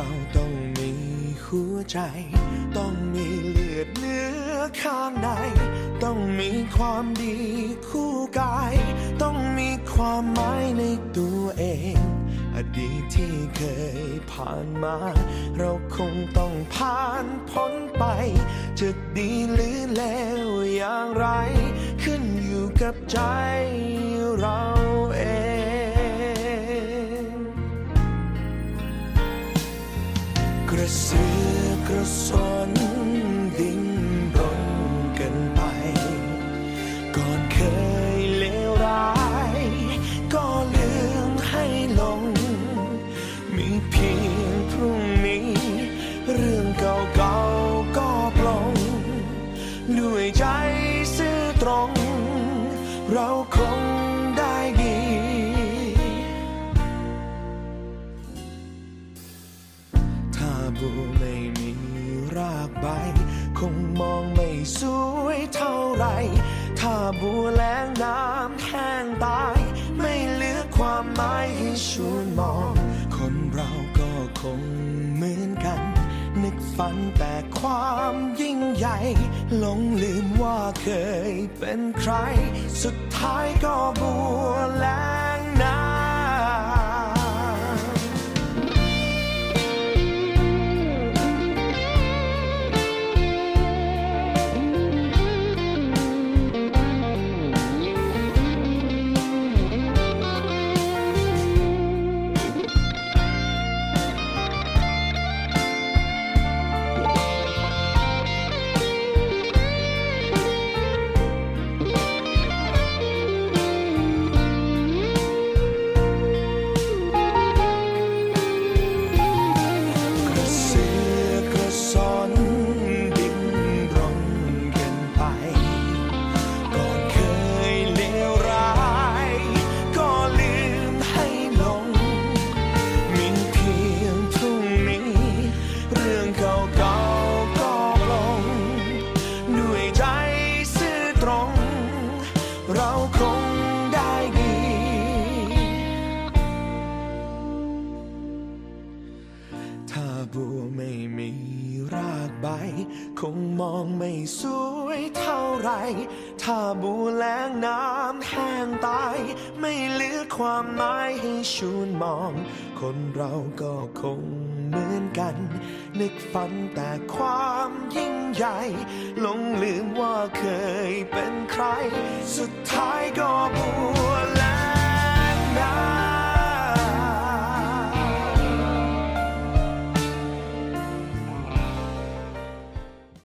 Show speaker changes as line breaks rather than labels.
เราต้องมีหัวใจ ต้องมีเลือดเนื้อข้างใน ต้องมีความดีคู่กาย ต้องมีความหมายในตัวเอง อดีตที่เคยผ่านมา เราคงต้องผ่านพ้นไป จะดีหรือแล้วอย่างไร ขึ้นอยู่กับใจเรา เสือกระสนดิ้นรนกันไป ก่อนเคยเลวร้าย ก็ลืมให้ลง มีเพียงพรุ่งนี้ เรื่องเก่าๆก็ปลงด้วยใจซื่อตรง เราคง บัวไม่มีรากใบ คงมองไม่สวยเท่าไร ถ้าบัวแล้งน้ำแห้งตาย ไม่เหลือความหมายให้ชวนมอง คนเราก็คงเหมือนกัน นึกฝันแต่ความยิ่งใหญ่หลงลืมว่าเคยเป็นใคร สุดท้ายก็บัวากใบ คงมองไม่สวยเท่าไร ถ้าบัวแลงน้ำแห้งตาย ไม่เหลือความหมายให้ชวนมอง คนเราก็คงเหมือนกัน นึกฝันแต่ความยิ่งใหญ่ลงลืมว่าเคยเป็นใคร สุดท้ายก็บู